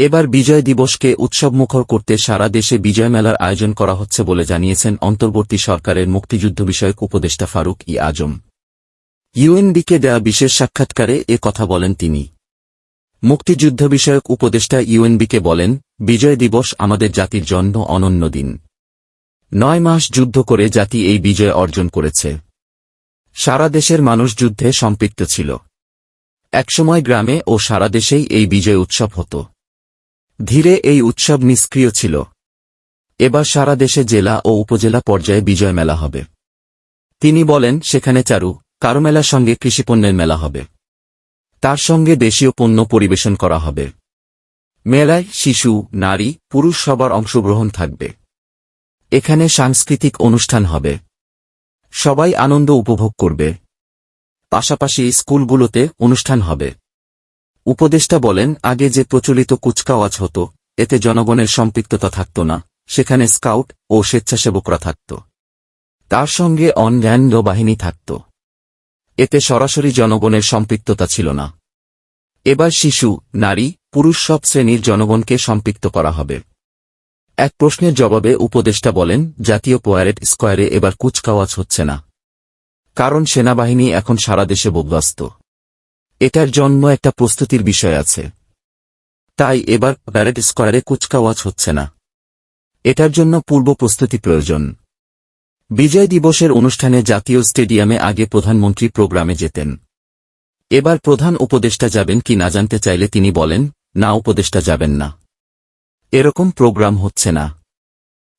এবার বিজয় দিবসকে উৎসবমুখর করতে সারা দেশে বিজয় মেলার আয়োজন করা হচ্ছে বলে জানিয়েছেন অন্তর্বর্তী সরকারের মুক্তিযুদ্ধ বিষয়ক উপদেষ্টা ফারুক ই আজম। ইউএনবিকে দেওয়া বিশেষ সাক্ষাৎকারে এ কথা বলেন তিনি। মুক্তিযুদ্ধ বিষয়ক উপদেষ্টা ইউএনবিকে বলেন, বিজয় দিবস আমাদের জাতির জন্য অনন্য দিন। নয় মাস যুদ্ধ করে জাতি এই বিজয় অর্জন করেছে। সারা দেশের মানুষ যুদ্ধে সম্পৃক্ত ছিল। একসময় গ্রামে ও সারা দেশেই এই বিজয় উৎসব হতো। ধীরে এই উৎসব নিষ্ক্রিয় ছিল। এবার সারা দেশে জেলা ও উপজেলা পর্যায়ে বিজয় মেলা হবে। তিনি বলেন, সেখানে চারু, কারও মেলার সঙ্গে কৃষিপণ্যের মেলা হবে। তার সঙ্গে দেশীয় পণ্য পরিবেশন করা হবে। মেলায় শিশু, নারী, পুরুষ সবার অংশগ্রহণ থাকবে। এখানে সাংস্কৃতিক অনুষ্ঠান হবে। সবাই আনন্দ উপভোগ করবে। পাশাপাশি স্কুলগুলোতে অনুষ্ঠান হবে। উপদেষ্টা বলেন, আগে যে প্রচলিত কুচকাওয়াজ হতো, এতে জনগণের সম্পৃক্ততা থাকত না, সেখানে স্কাউট ও স্বেচ্ছাসেবকরা থাকত। তার সঙ্গে অনগ্যান্ড বাহিনী থাকত। এতে সরাসরি জনগণের সম্পৃক্ততা ছিল না। এবার শিশু, নারী, পুরুষ সব শ্রেণির জনগণকে সম্পৃক্ত করা হবে। এক প্রশ্নের জবাবে উপদেষ্টা বলেন, জাতীয় পোয়ারেট স্কোয়ারে এবার কুচকাওয়াজ হচ্ছে না। কারণ সেনাবাহিনী এখন সারা দেশে বোগ্যস্ত এটার জন্ম একটা প্রস্তুতির বিষয় আছে। তাই এবার প্যারেড স্কোয়ারে কুচকাওয়াজ হচ্ছে না। এটার জন্য পূর্ব প্রস্তুতি প্রয়োজন। বিজয় দিবসের অনুষ্ঠানে জাতীয় স্টেডিয়ামে আগে প্রধানমন্ত্রী প্রোগ্রামে যেতেন। এবার প্রধান উপদেষ্টা যাবেন কি না জানতে চাইলে তিনি বলেন, না উপদেষ্টা যাবেন না। এরকম প্রোগ্রাম হচ্ছে না।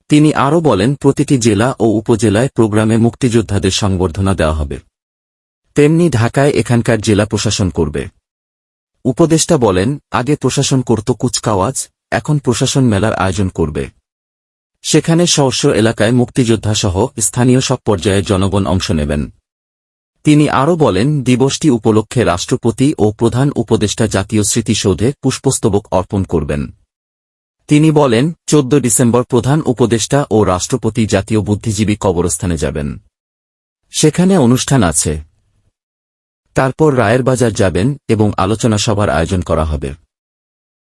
তিনি আরও বলেন, প্রতিটি জেলা ও উপজেলায় প্রোগ্রামে মুক্তিযোদ্ধাদের সংবর্ধনা দেওয়া হবে। তেমনি ঢাকায় এখানকার জেলা প্রশাসন করবে। উপদেষ্টা বলেন, আগে প্রশাসন করত কুচকাওয়াজ, এখন প্রশাসন মেলার আয়োজন করবে। সেখানে স্বস্ব এলাকায় মুক্তিযোদ্ধাসহ স্থানীয় সব পর্যায়ে জনগণ অংশ নেবেন। তিনি আরও বলেন, দিবসটি উপলক্ষে রাষ্ট্রপতি ও প্রধান উপদেষ্টা জাতীয় স্মৃতিসৌধে পুষ্পস্তবক অর্পণ করবেন। তিনি বলেন, চোদ্দ ডিসেম্বর প্রধান উপদেষ্টা ও রাষ্ট্রপতি জাতীয় বুদ্ধিজীবী কবরস্থানে যাবেন। সেখানে অনুষ্ঠান আছে। তারপর রায়ের বাজার যাবেন এবং আলোচনা সভার আয়োজন করা হবে।